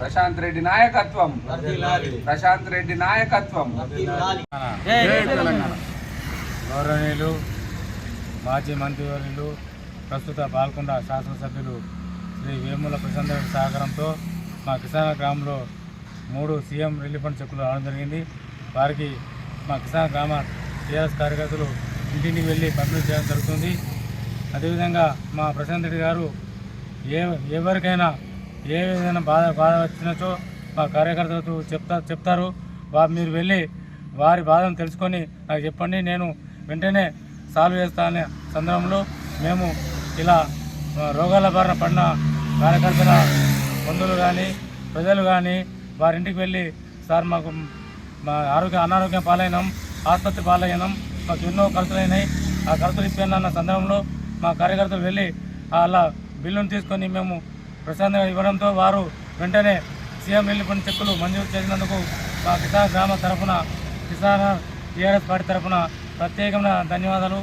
ప్రశాంత్ రెడ్డి నాయకత్వం. ప్రశాంత్ రెడ్డి నాయకత్వం. గౌరవనీయులు మాజీ మంత్రివర్యులు ప్రస్తుత బాల్కొండ శాసనసభ్యులు శ్రీ వేముల ప్రశాంత్ రెడ్డి సహకారంతో మా కిసాన్ గ్రామంలో మూడు సీఎం రిలీఫ్ ఫండ్ చెక్కులు రావడం జరిగింది. వారికి మా కిసాన్ గ్రామ టీఆర్ఎస్ కార్యకర్తలు ఇంటింటికి వెళ్ళి పంపిణీ చేయడం జరుగుతుంది. అదేవిధంగా మా ప్రశాంత్ రెడ్డి గారు ఏ ఎవరికైనా ఏ విధమైన బాధ బాధ వచ్చినచో మా కార్యకర్తలతో చెప్తా చెప్తారు. వారు మీరు వెళ్ళి వారి బాధను తెలుసుకొని నాకు చెప్పండి. నేను వెంటనే సాల్వ్ చేస్తానే సందర్భంలో మేము ఇలా రోగాల బారిన పడిన కార్యకర్తల బంధువులు కానీ ప్రజలు కానీ వారి ఇంటికి వెళ్ళి సార్ మాకు మా ఆరోగ్య అనారోగ్యం పాలైనాం ఆసుపత్రి పాలైనాం మాకు ఎన్నో ఖర్చులైనాయి ఆ ఖర్చులు ఇప్పానన్న సందర్భంలో మా కార్యకర్తలు వెళ్ళి అలా బిల్లును తీసుకొని మేము ప్రశాంతంగా ఇవ్వడంతో వారు వెంటనే సీఎం రిలీఫ్ చెక్కులు మంజూరు చేసినందుకు మా కిసాన్ గ్రామ తరఫున కిసాన్ టీఆర్ఎస్ పార్టీ తరఫున ప్రత్యేకమైన ధన్యవాదాలు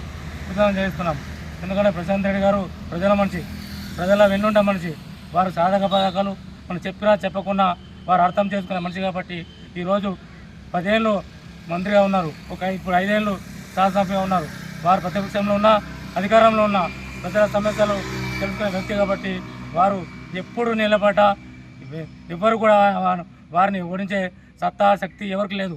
కృతజ్ఞతలు చేస్తున్నాం ఎందుకంటే ప్రశాంత్ రెడ్డి గారు ప్రజల మనిషి ప్రజల వెన్నుండ మనిషి. వారు సాధక పథకాలు మనం చెప్పినా చెప్పకుండా వారు అర్థం చేసుకునే మనిషి కాబట్టి ఈరోజు పదేళ్ళు మంత్రిగా ఉన్నారు. ఒక ఇప్పుడు ఐదేళ్ళు శాసనసభ్యుగా ఉన్నారు. వారు ప్రతిపక్షంలో ఉన్న అధికారంలో ఉన్న ప్రజల సమస్యలు తెలుసుకునే వ్యక్తి కాబట్టి వారు ఎప్పుడు నిలబడ్డ? ఎవరు కూడా వారిని ఓడించే సత్తా శక్తి ఎవరికి లేదు.